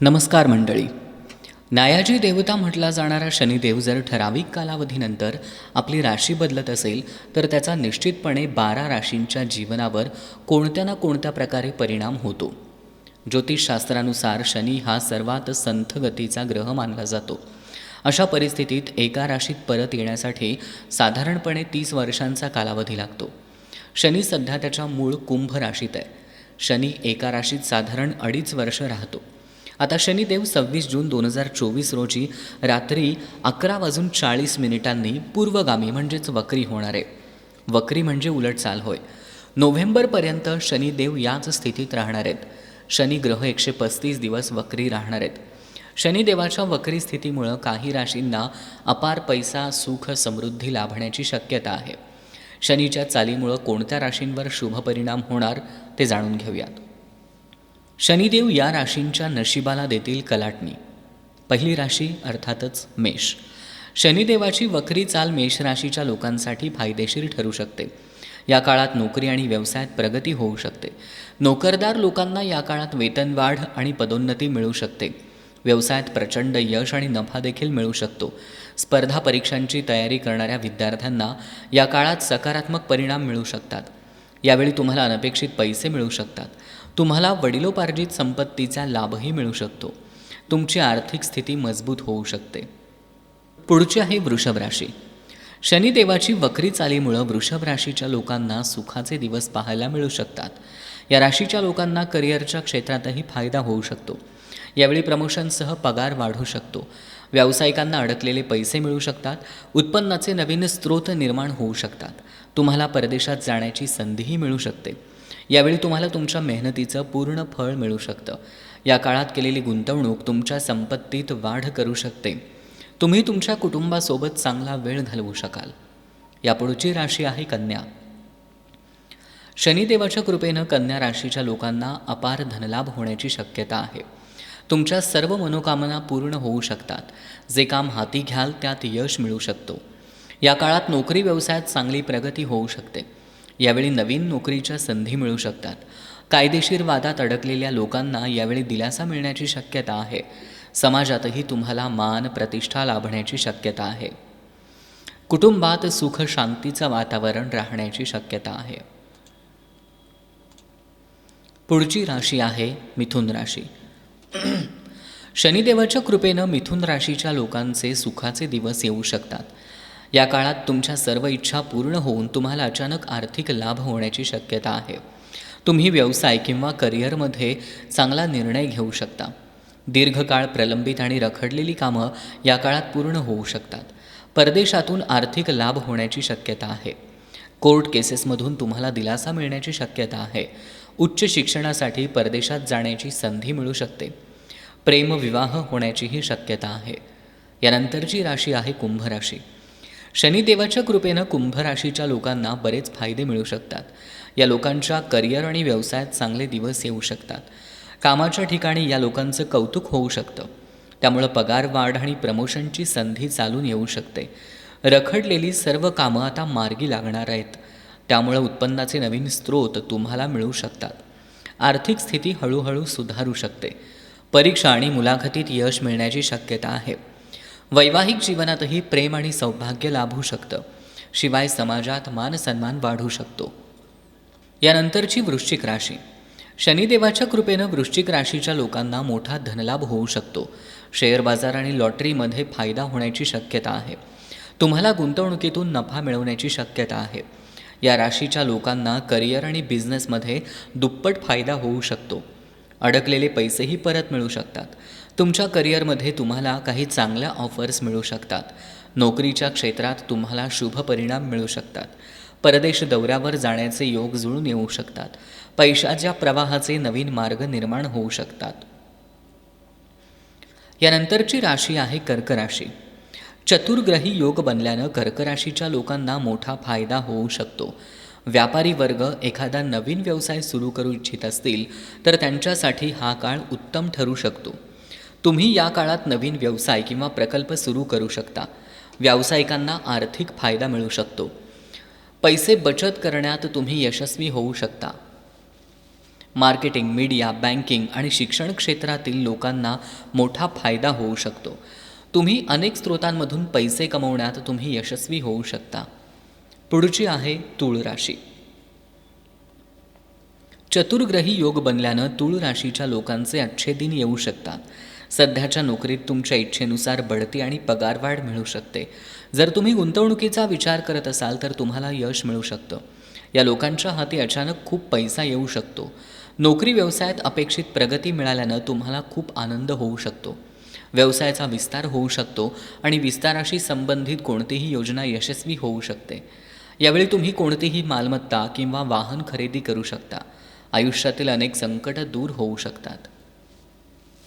नमस्कार मंडळी. नायाजी देवता म्हटला जाणारा शनिदेव जर ठराविक कालावधीनंतर आपली राशी बदलत असेल तर त्याचा निश्चितपणे बारा राशींच्या जीवनावर कोणत्या ना कोणत्या प्रकारे परिणाम होतो. ज्योतिषशास्त्रानुसार शनी हा सर्वात संथ गतीचा ग्रह मानला जातो. अशा परिस्थितीत एका राशीत परत येण्यासाठी साधारणपणे तीस वर्षांचा कालावधी लागतो. शनी सध्या त्याच्या मूळ कुंभ राशीत आहे. शनी एका राशीत साधारण अडीच वर्ष राहतो. आता शनिदेव सव्वीस जून दोन हजार चोवीस रोजी रात्री अकरा वाजून चाळीस मिनिटांनी पूर्वगामी म्हणजेच वक्री होणार आहे. वक्री म्हणजे उलट चाल होय. नोव्हेंबरपर्यंत शनिदेव याच स्थितीत राहणार आहेत. शनी ग्रह एकशे पस्तीस दिवस वक्री राहणार आहेत. शनिदेवाच्या वक्री स्थितीमुळं काही राशींना अपार पैसा सुख समृद्धी लाभण्याची शक्यता आहे. शनीच्या चालीमुळं कोणत्या राशींवर शुभ परिणाम होणार ते जाणून घेऊयात. शनिदेव या राशींच्या नशिबाला देतील कलाटणी. पहिली राशी अर्थातच मेष. शनिदेवाची वक्री चाल मेष राशीच्या लोकांसाठी फायदेशीर ठरू शकते. या काळात नोकरी आणि व्यवसायात प्रगती होऊ शकते. नोकरदार लोकांना या काळात वेतनवाढ आणि पदोन्नती मिळू शकते. व्यवसायात प्रचंड यश आणि नफा देखील मिळू शकतो. स्पर्धा परीक्षांची तयारी करणाऱ्या विद्यार्थ्यांना या काळात सकारात्मक परिणाम मिळू शकतात. यावेळी तुम्हाला अनपेक्षित पैसे मिळू शकतात. तुम्हाला वडिलोपार्जित संपत्तीचा लाभही मिळू शकतो. तुमची आर्थिक स्थिती मजबूत होऊ शकते. पुढची आहे वृषभ राशी. शनिदेवाची वक्री चालीमुळं वृषभ राशीच्या लोकांना सुखाचे दिवस पाहायला मिळू शकतात. या राशीच्या लोकांना करिअरच्या क्षेत्रातही फायदा होऊ शकतो. यावेळी प्रमोशनसह पगार वाढू शकतो. व्यावसायिकांना अडकलेले पैसे मिळू शकतात. उत्पन्नाचे नवीन स्रोत निर्माण होऊ शकतात. तुम्हाला परदेशात जाण्याची संधीही मिळू शकते. यावेळी तुम्हाला तुमच्या मेहनतीचं पूर्ण फळ मिळू शकतं. या काळात केलेली गुंतवणूक तुमच्या संपत्तीत वाढ करू शकते. तुम्ही तुमच्या कुटुंबासोबत चांगला वेळ घालवू शकाल. यापुढची राशी आहे कन्या. शनिदेवाच्या कृपेनं कन्या राशीच्या लोकांना अपार धनलाभ होण्याची शक्यता आहे. तुमच्या सर्व मनोकामना पूर्ण होऊ शकतात. जे काम हाती घ्याल त्यात यश मिळू शकतो. या काळात नोकरी व्यवसायात चांगली प्रगती होऊ शकते. यावेळी नवीन नोकरीच्या संधी मिळू शकतात. कायदेशीर वादात अडकलेल्या लोकांना यावेळी दिलासा मिळण्याची शक्यता आहे. समाजातही तुम्हाला मान प्रतिष्ठा लाभण्याची शक्यता आहे. कुटुंबात सुख शांतीचं वातावरण राहण्याची शक्यता आहे. पुढची राशी आहे मिथुन राशी. शनिदेवाच्या कृपेनं मिथुन राशीच्या लोकांचे सुखाचे दिवस येऊ शकतात. या काळात तुमच्या सर्व इच्छा पूर्ण होऊन तुम्हाला अचानक आर्थिक लाभ होण्याची शक्यता आहे. तुम्ही व्यवसाय किंवा करिअरमध्ये चांगला निर्णय घेऊ शकता. दीर्घकाळ प्रलंबित आणि रखडलेली कामं या काळात पूर्ण होऊ शकतात. परदेशातून आर्थिक लाभ होण्याची शक्यता आहे. कोर्ट केसेसमधून तुम्हाला दिलासा मिळण्याची शक्यता आहे. उच्च शिक्षणासाठी परदेशात जाण्याची संधी मिळू शकते. प्रेमविवाह होण्याचीही शक्यता आहे. यानंतरची राशी आहे कुंभ राशी शनिदेवाच्या कृपेनं कुंभ राशीच्या लोकांना बरेच फायदे मिळू शकतात. या लोकांच्या करिअर आणि व्यवसायात चांगले दिवस येऊ शकतात. कामाच्या ठिकाणी या लोकांचं कौतुक होऊ शकतं. त्यामुळं पगार वाढ आणि प्रमोशनची संधी चालून येऊ शकते. रखडलेली सर्व कामं आता मार्गी लागणार आहेत. त्यामुळं उत्पन्नाचे नवीन स्रोत तुम्हाला मिळू शकतात. आर्थिक स्थिती हळूहळू सुधारू शकते. परीक्षा आणि मुलाखतीत यश मिळण्याची शक्यता आहे. वैवाहिक जीवनातही प्रेम आणि सौभाग्य लाभू शकतं. शिवाय समाजात मानसन्मान वाढू शकतो. यानंतरची वृश्चिक राशी. शनिदेवाच्या कृपेनं वृश्चिक राशीच्या लोकांना मोठा धनलाभ होऊ शकतो. शेअर बाजार आणि लॉटरीमध्ये फायदा होण्याची शक्यता आहे. तुम्हाला गुंतवणुकीतून नफा मिळवण्याची शक्यता आहे. या राशीच्या लोकांना करिअर आणि बिझनेसमध्ये दुप्पट फायदा होऊ शकतो. अडकलेले पैसेही परत मिळू शकतात. तुमच्या करिअरमध्ये तुम्हाला काही चांगल्या ऑफर्स मिळू शकतात. नोकरीच्या क्षेत्रात तुम्हाला शुभ परिणाम मिळू शकतात. परदेश दौऱ्यावर जाण्याचे योग जुळून येऊ शकतात. पैशाच्या प्रवाहाचे नवीन मार्ग निर्माण होऊ शकतात. यानंतरची राशी आहे कर्क राशी. चतुर्ग्रही योग बनल्यानं कर्क राशीच्या लोकांना मोठा फायदा होऊ शकतो. व्यापारी वर्ग एखादा नवीन व्यवसाय सुरू करू इच्छित असतील तर त्यांच्यासाठी हा काळ उत्तम ठरू शकतो. तुम्ही या काळात नवीन व्यवसाय किंवा प्रकल्प सुरू करू शकता. व्यावसायिकांना आर्थिक फायदा मिळू शकतो. पैसे बचत करण्यात तुम्ही यशस्वी होऊ शकता. मार्केटिंग मीडिया बँकिंग आणि शिक्षण क्षेत्रातील लोकांना मोठा फायदा होऊ शकतो. तुम्ही अनेक स्रोतांमधून पैसे कमवण्यात तुम्ही यशस्वी होऊ शकता. पुढची आहे तूळ राशी. चतुर्ग्रही योग बनल्यानं तूळ राशीच्या लोकांचे अच्छे दिन येऊ शकतात. सध्याच्या नोकरीत तुमच्या इच्छेनुसार बढती आणि पगारवाढ मिळू शकते. जर तुम्ही गुंतवणुकीचा विचार करत असाल तर तुम्हाला यश मिळू शकतं. या लोकांच्या हाती अचानक खूप पैसा येऊ शकतो. नोकरी व्यवसायात अपेक्षित प्रगती मिळाल्यानं तुम्हाला खूप आनंद होऊ शकतो. व्यवसायाचा विस्तार होऊ शकतो आणि विस्ताराशी संबंधित कोणतीही योजना यशस्वी होऊ शकते. यावेळी तुम्ही कोणतीही मालमत्ता किंवा वाहन खरेदी करू शकता. आयुष्यातील अनेक संकट दूर होऊ शकतात.